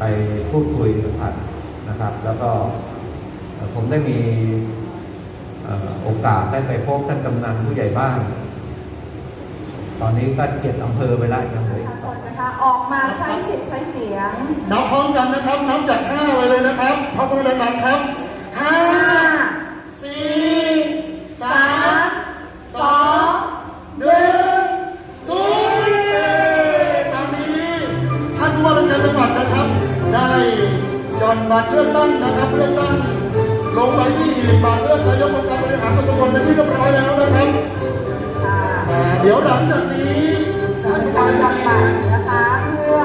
ไปพูดคุยสัมผัสนะครับ แล้วก็เอ่อผมได้มีเอ่อโอกาสได้ไปพบท่านกำนันผู้ใหญ่บ้าน ตอนนี้ก็เจ็ดอำเภอไปแล้วยังเหปลือระอีชากชสองนนะคะออกมาใช้สิทธิ์ใช้เสียง นับพร้อมกันนะครับ นับจากห้าไว้เลยนะครับพร้อมกันดังๆครับห้า จังหวัดนะครับ ได้หย่อนบัตรเลือกตั้งนะครับเลือกตั้ง ลงไปที่หีบบัตรเลือกนายกองค์การบริหารส่วนตำบลเป็นที่เรียบร้อยแล้วนะครับค่ะอ่าเดี๋ยวหลังจากนี้จะเป็นการหย่อนบัตรนะคะเพื่อ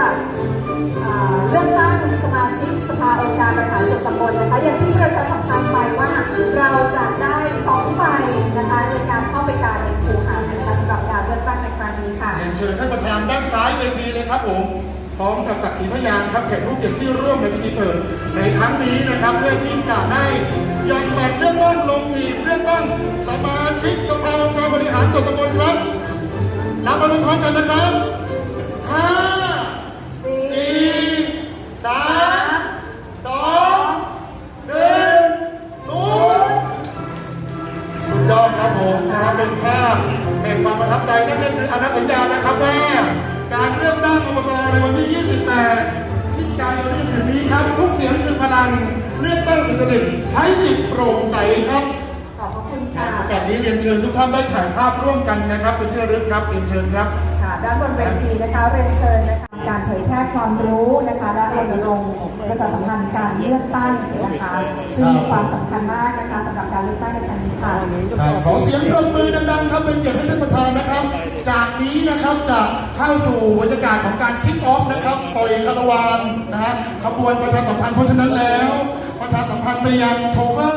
อ่าเลือกตั้งสมาชิกสภาองค์การบริหารส่วนตำบลนะคะอย่างที่ประชาสัมพันธ์ไปว่าเราจะได้สองใบนะคะในการเข้าไปการในคูหานะคะสำหรับการเลือกตั้งในครั้งนี้ค่ะเรียนเชิญท่านประธานด้านซ้ายเวทีเลยครับผม พร้อมกับสักขีพยานครับแขกผู้เกียรติที่ร่วมในพิธีเปิดในครั้งนี้นะครับ เพื่อที่จะได้ย่อนบัตรเลือกตั้งลงหีบเลือกตั้งสมาชิกสภาองค์การบริหารส่วนตำบลครับรับไปพร้อมกันนะครับห้าสี่สามสองหนึ่งศูนย์สุดยอดครับผมนะครับเป็นภาพแห่งความประทับใจนั่นก็คืออนัสัญญานะครับว่าการเลือกตั้ง ครับ ทุกเสียงคือพลังเลือกตั้งสุจริตใช้สิทธิ์โปร่งใสครับขอบพระคุณค่ะโอกาสนี้เรียนเชิญทุกท่านได้ถ่ายภาพร่วมกันนะครับ เป็นที่ระลึกครับเรียนเชิญครับ ค่ะด้านบนเวทีนะคะเรียนเชิญนะคะการเผยแพร่ความรู้นะคะและรณรงค์ประชาสัมพันธ์การเลือกตั้งนะคะซึ่งมีความสำคัญมากนะคะสำหรับการเลือกตั้งในครั้งนี้ค่ะ ครับขอเสียงปรบมือดังๆครับเป็น จากนี้นะครับจะเข้าสู่บรรยากาศของการคิกออฟนะครับปล่อยคาราวานนะฮะขบวนประชาสัมพันธ์เพราะฉะนั้นแล้ว ประชาสัมพันธ์ไปยังโชเฟอร์